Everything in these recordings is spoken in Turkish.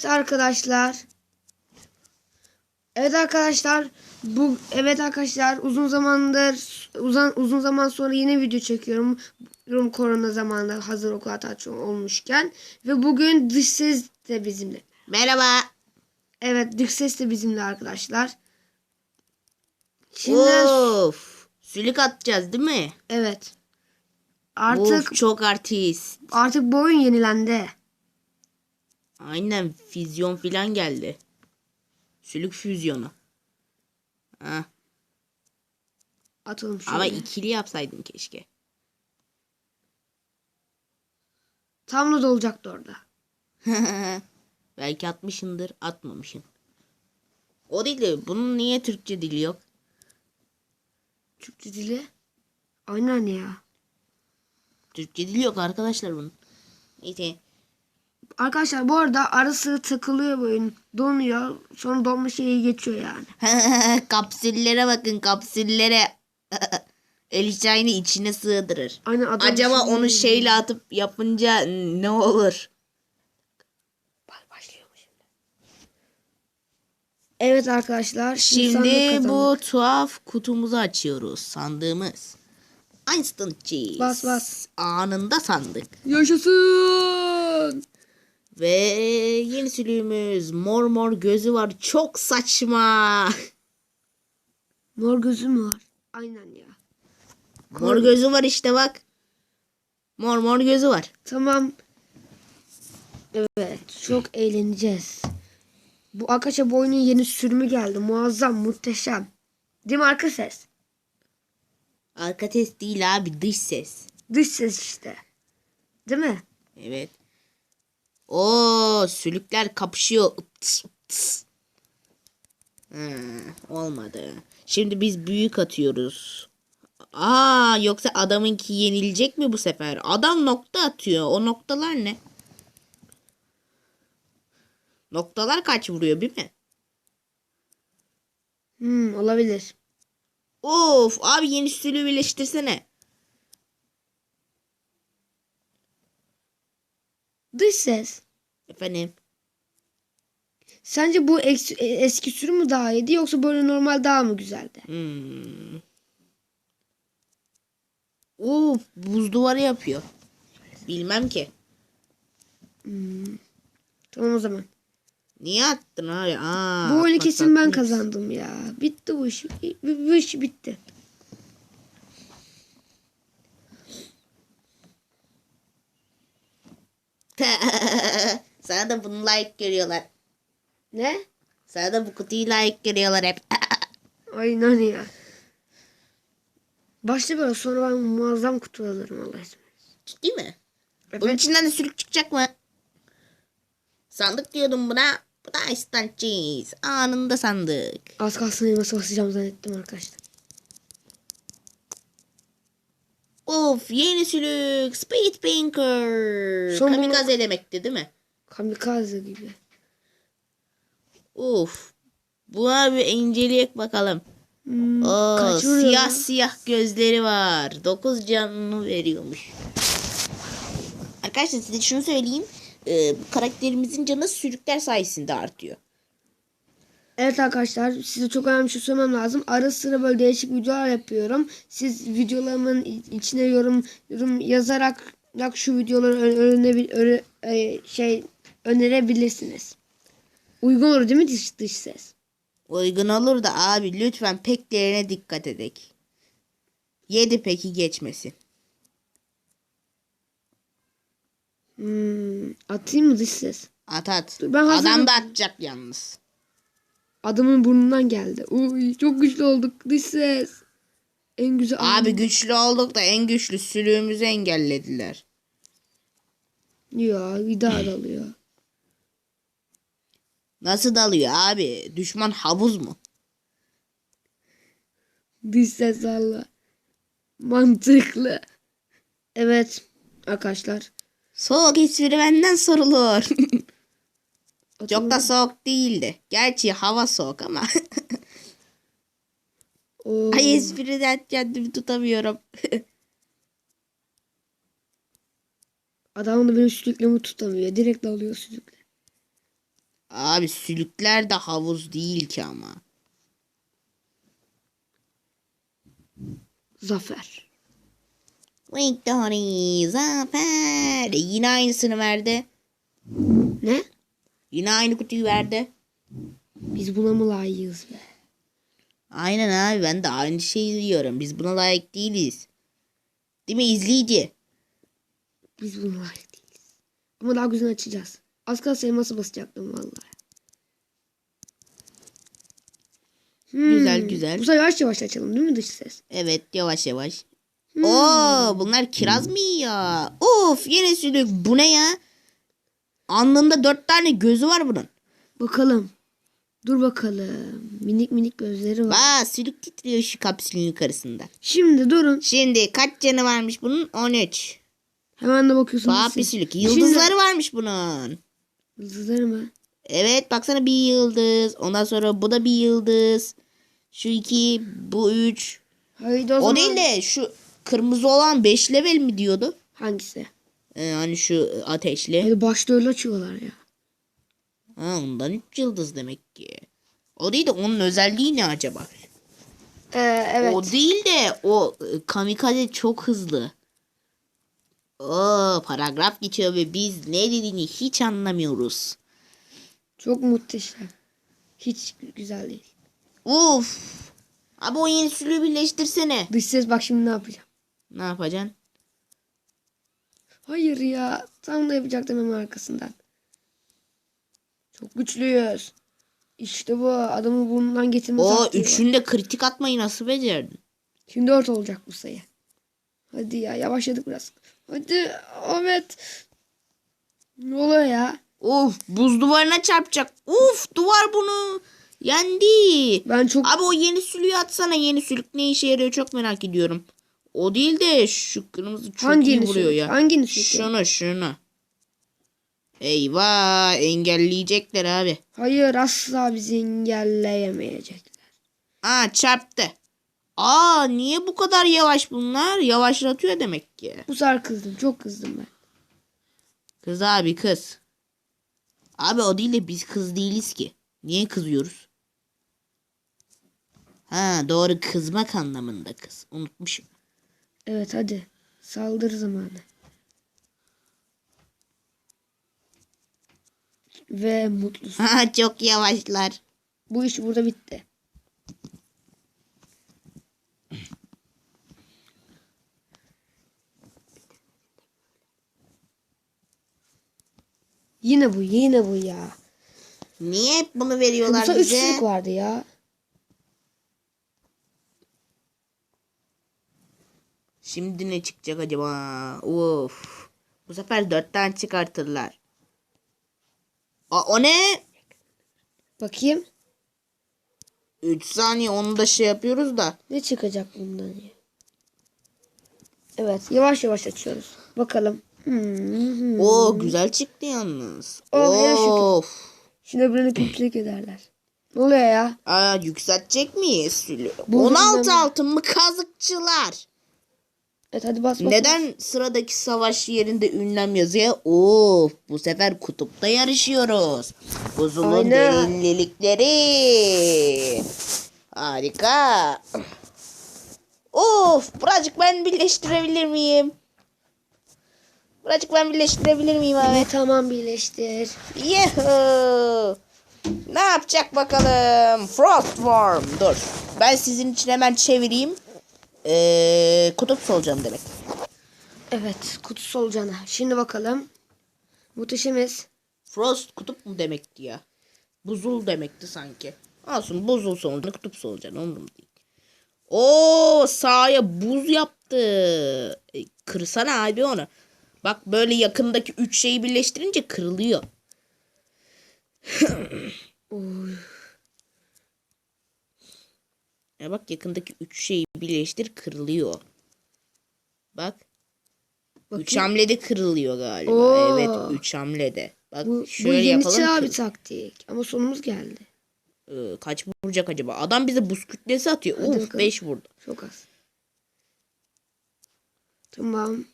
Evet arkadaşlar. Evet arkadaşlar. Bu evet arkadaşlar uzun zamandır uzun uzun zaman sonra yine video çekiyorum. Rum korona zamanında hazır okul tatil olmuşken ve bugün dış ses de bizimle. Merhaba. Evet dış ses de bizimle arkadaşlar. Şimdi Of. Sülük atacağız değil mi? evet. Artık Of, çok artist. artık bu oyun yenilendi. Aynen füzyon filan geldi. Sülük füzyonu. Ha, Atalım şöyle. ama ikili yapsaydın keşke. Tam da olacaktı orada. Belki atmışındır, atmamışın. O değil de bunun niye Türkçe dili yok? Türkçe dili. Aynen ya. Türkçe dili yok arkadaşlar bunun. Neyse. Arkadaşlar bu arada arası takılıyor oyun. Donuyor. Sonra donma şeyi geçiyor yani. kapsüllere bakın kapsüllere. Elişayını içine sığdırır. Aynen adam Acaba şimdi- onu şeyle atıp yapınca ne olur? Evet arkadaşlar. Şimdi, Şimdi bu tuhaf kutumuzu açıyoruz. Sandığımız. Instant cheese. Bas, bas. Anında sandık. Yaşasın. Ve yeni sülüğümüz mor mor gözü var. Çok saçma. Mor gözü mü var? Aynen ya. Mor gözü var işte bak. Mor mor gözü var. Tamam. Evet. Çok eğleneceğiz. Bu arkadaşlar bu oyunun yeni sürümü geldi. Muazzam, muhteşem. Değil mi arka ses? Arka test değil abi dış ses. Dış ses işte. Değil mi? Evet. O sülükler kapışıyor. Ips, ıps. Hmm, olmadı. Şimdi biz büyük atıyoruz. Aa yoksa adamınki yenilecek mi bu sefer? Adam nokta atıyor. O noktalar ne? Noktalar kaç vuruyor değil mi? Hmm, olabilir. Of abi yeni sülüğü birleştirsene. Dış ses. Efendim. Sence bu eski, e, eski sürüm mü daha iyiydi yoksa böyle normal daha mı güzeldi? Hmm. Oo buz duvarı yapıyor. Bilmem ki. Tamam o zaman. Niye attın abi? Aa, bu oyunu kesin ben patlatmış. kazandım ya. Bitti bu iş. Bu, bu iş bitti. Sana da bunu like görüyorlar. Ne? Sana da bu kutuyu like görüyorlar hep. Aynen ya. Başla böyle sonra ben muazzam kutu alırım Allah izin. Ciddi mi? Bunun Evet. içinden de sülük çıkacak mı? Sandık diyordum buna. Bu da instant cheese. Anında sandık. Az kalsın elması basacağım zannettim arkadaşlar. Of yeni sülük. Speed Pinker. Son bunu- Kamikaze demekti değil mi? Kamikaze gibi. Of. Bu abi inceleyek bakalım. Hmm, Oo, siyah lan? siyah gözleri var. 9 canını veriyormuş. Arkadaşlar size şunu söyleyeyim. Ee, karakterimizin canı sülükler sayesinde artıyor. Evet arkadaşlar size çok önemli bir şey söylemem lazım. Ara sıra böyle değişik videolar yapıyorum. Siz videolarımın içine yorum yorum yazarak yak şu videoları öğrenebil öğre- e, şey önerebilirsiniz. Uygun olur değil mi dış, dış ses? Uygun olur da abi lütfen peklerine dikkat edek. 7 peki geçmesin. Hmm, atayım mı dış ses? At at. Dur, ben. Adam da atacak yalnız. Adamın burnundan geldi. Uy, çok güçlü olduk dış ses. En güzel Abi güçlü olduk da en güçlü sülüğümüzü engellediler. Ya bir daha dalıyor. Nasıl dalıyor abi? Düşman havuz mu? Dış ses valla. Mantıklı. Evet arkadaşlar. Soğuk espri benden sorulur. Çok da soğuk değildi. Gerçi hava soğuk ama. Oo. Ay espriden kendimi tutamıyorum. Adam da benim sülüklemi tutamıyor. Direkt alıyor sülükle. Abi sülükler de havuz değil ki ama. Zafer. Victory, zafer. Yine aynısını verdi. Ne? Yine aynı kutuyu verdi. Biz buna mı layığız be? Aynen abi ben de aynı şeyi diyorum. Biz buna layık değiliz. Değil mi izleyici? Biz buna layık değiliz. Ama daha güzel açacağız. Az kalsın elması basacaktım vallahi. Hmm. Güzel, güzel. Bu sefer yavaş yavaş açalım değil mi dış ses? Evet yavaş yavaş. Hmm. Oo bunlar kiraz mı ya? Of yine sülük. Bu ne ya? Alnında dört tane gözü var bunun. Bakalım. Dur bakalım. Minik minik gözleri var. Aa sülük titriyor şu kapsülün yukarısında. Şimdi durun. Şimdi kaç canı varmış bunun? 13. Hemen de bakıyorsunuz. Bak bir siz. sülük. Şimdi- Yıldızları varmış bunun. Yıldızları mı? Evet baksana bir yıldız. Ondan sonra bu da bir yıldız. Şu iki, bu üç. Haydi o, O zaman. değil de şu kırmızı olan 5 level mi diyordu? Hangisi? Ee, hani şu ateşli. Hadi başta öyle açıyorlar ya. Ha, ondan 3 yıldız demek ki. O değil de onun özelliği ne acaba? Ee, evet. O değil de o e, kamikaze çok hızlı. Oo, paragraf geçiyor ve biz ne dediğini hiç anlamıyoruz. Çok muhteşem. Hiç güzel değil. Uf. Abi o yeni sülüğü birleştirsene. Dış ses bak şimdi ne yapacağım. Ne yapacaksın? Hayır ya. Tam da yapacaktım hemen arkasından. Çok güçlüyüz. İşte bu adamı burnundan getirme O üçünde kritik atmayı nasıl becerdin? Şimdi dört olacak bu sayı. Hadi ya yavaşladık biraz. Hadi evet. Ne oluyor ya? Of buz duvarına çarpacak. Uf duvar bunu yendi. Ben çok Abi o yeni sülüğü atsana. Yeni sülük ne işe yarıyor çok merak ediyorum. O değil de şu kırmızı çok hangi iyi vuruyor ya. Hangini? Şunu şunu. Eyvah engelleyecekler abi. Hayır asla bizi engelleyemeyecekler. Aa çarptı. Aa niye bu kadar yavaş bunlar? Yavaşlatıyor demek ki. Bu sefer kızdım. Çok kızdım ben. Kız abi kız. Abi o değil de biz kız değiliz ki. Niye kızıyoruz? Ha doğru kızmak anlamında kız. Unutmuşum. Evet hadi. Saldır zamanı. Ve mutlusun. Çok yavaşlar. Bu iş burada bitti. Yine bu, yine bu ya. Niye hep bunu veriyorlar Kısa bize? üçlük vardı ya. Şimdi ne çıkacak acaba? Of. Bu sefer dörtten çıkartırlar. Aa, o ne? Bakayım. 3 saniye onu da şey yapıyoruz da. Ne çıkacak bundan ya? Evet, yavaş yavaş açıyoruz. Bakalım. Hmm. Oo güzel çıktı yalnız. Oh, of. Şimdi öbürünü kötülük ederler. Ne oluyor ya? Aa yükseltecek miyiz? Bu 16 yüzden- altın mı kazıkçılar? Evet hadi bas bas. Neden sıradaki savaş yerinde ünlem yazıyor? Of bu sefer kutupta yarışıyoruz. Buzulun Aynen. derinlikleri. Harika. Of birazcık ben birleştirebilir miyim? Birazcık ben birleştirebilir miyim abi? Evet, tamam birleştir. Yuhuu. Ne yapacak bakalım? Frostworm. Dur. Ben sizin için hemen çevireyim. Ee, kutup solucan demek. Evet kutusu olacağına. Şimdi bakalım. Muhteşemiz. Frost kutup mu demekti ya? Buzul demekti sanki. Olsun buzul solucan kutup solucan umurumda değil. Oo sahaya buz yaptı. E, kırsana abi onu. Bak böyle yakındaki üç şeyi birleştirince kırılıyor. Oy. Ya bak yakındaki üç şeyi birleştir kırılıyor. Bak. Üç Bakayım. hamlede kırılıyor galiba. Oo. Evet üç hamlede. Bak Bu, bu şöyle yeni yapalım. ki- bir taktik. Ama sonumuz geldi. Ee, kaç vuracak acaba? Adam bize buz kütlesi atıyor. Hadi bakalım. 5 vurdu. Çok az. Tamam.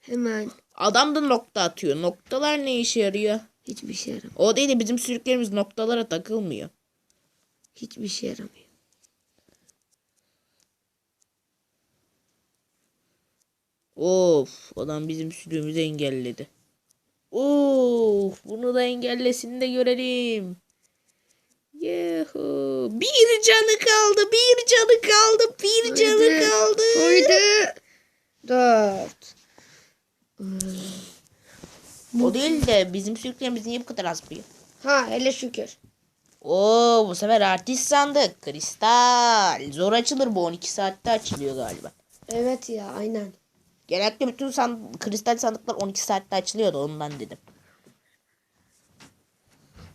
Hemen. Adam da nokta atıyor. Noktalar ne işe yarıyor? Hiçbir şey yaramıyor. O değil de bizim sülüklerimiz noktalara takılmıyor. Hiçbir şey yaramıyor. Of adam bizim sürümüzü engelledi. Of bunu da engellesin de görelim. Yuhu. Bir canı kaldı, bir canı kaldı, bir canı Haydi. kaldı. Haydi. Dört. O değil de bizim sürüklerimiz niye bu kadar az büyüyor? Ha hele şükür. Oo bu sefer artist sandık. Kristal. Zor açılır bu 12 saatte açılıyor galiba. Evet ya aynen. Genellikle bütün san kristal sandıklar 12 saatte açılıyordu ondan dedim.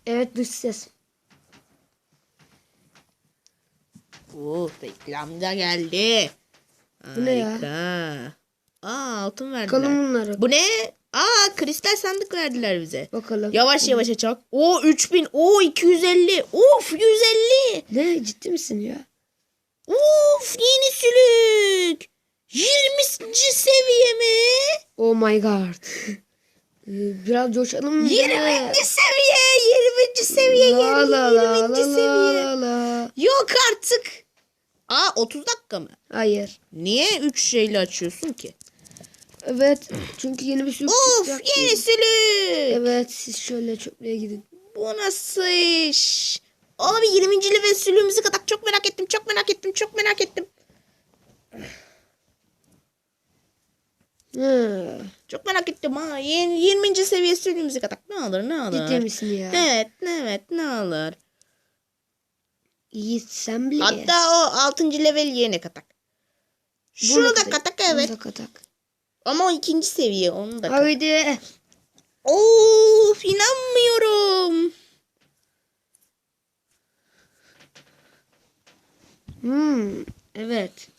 Evet dış ses. Oo reklam da geldi. Bu ne ya? Harika. Aa altın verdiler. Bakalım bunları. Bu ne? Aa kristal sandık verdiler bize. Bakalım. Yavaş yavaş açak. O 3000. O 250. Of 150. Ne ciddi misin ya? Of yeni sülük. 20. seviye mi? Oh my god. Ee, Biraz coşalım mı? 20. seviye. 20. seviye geldi. la la 20. la seviye. la la. Yok artık. Aa 30 dakika mı? Hayır. Niye 3 şeyle açıyorsun ki? Evet. Çünkü yeni bir sürü Of yeni sülük. Evet siz şöyle çöplüğe gidin. Bu nasıl iş? Abi 20. level sülüğümüzü katak çok merak ettim. Çok merak ettim. Çok merak ettim. Çok merak ettim ha. Yeni- 20. seviye sülüğümüzü katak. Ne olur ne olur. Ciddi misin ya? Evet evet ne olur. İyi sen bile. Hatta o 6. level yerine katak. Bunu Şunu da katak, katak bunu evet. da katak. Ama ikinci seviye onu da katak. Haydi. Of inanmıyorum. Hmm, evet.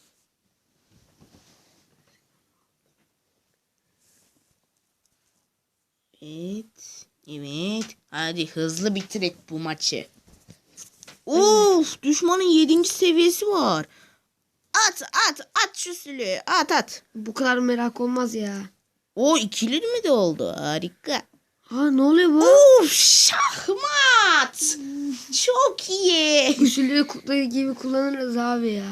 Evet. Evet. Hadi hızlı bitirek bu maçı. Of düşmanın 7. seviyesi var. At at at şu sülüğü at at. Bu kadar merak olmaz ya. O ikili mi de oldu? Harika. Ha ne oluyor bu? Of şahmat. Çok iyi. Usulü kutlu gibi kullanırız abi ya.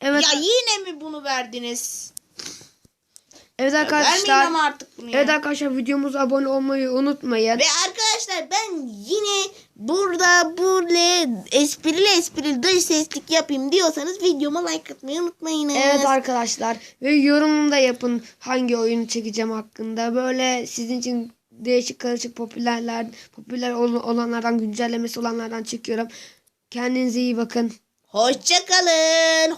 Evet, Ya yine mi bunu verdiniz? Evet arkadaşlar. ama artık bunu ya. Evet arkadaşlar videomuza abone olmayı unutmayın. Ve arkadaşlar ben yine burada böyle esprili esprili dış seslik yapayım diyorsanız videoma like atmayı unutmayınız. Evet arkadaşlar ve yorum da yapın hangi oyunu çekeceğim hakkında. Böyle sizin için değişik karışık popülerler popüler ol- olanlardan güncellemesi olanlardan çekiyorum. Kendinize iyi bakın. Hoşçakalın.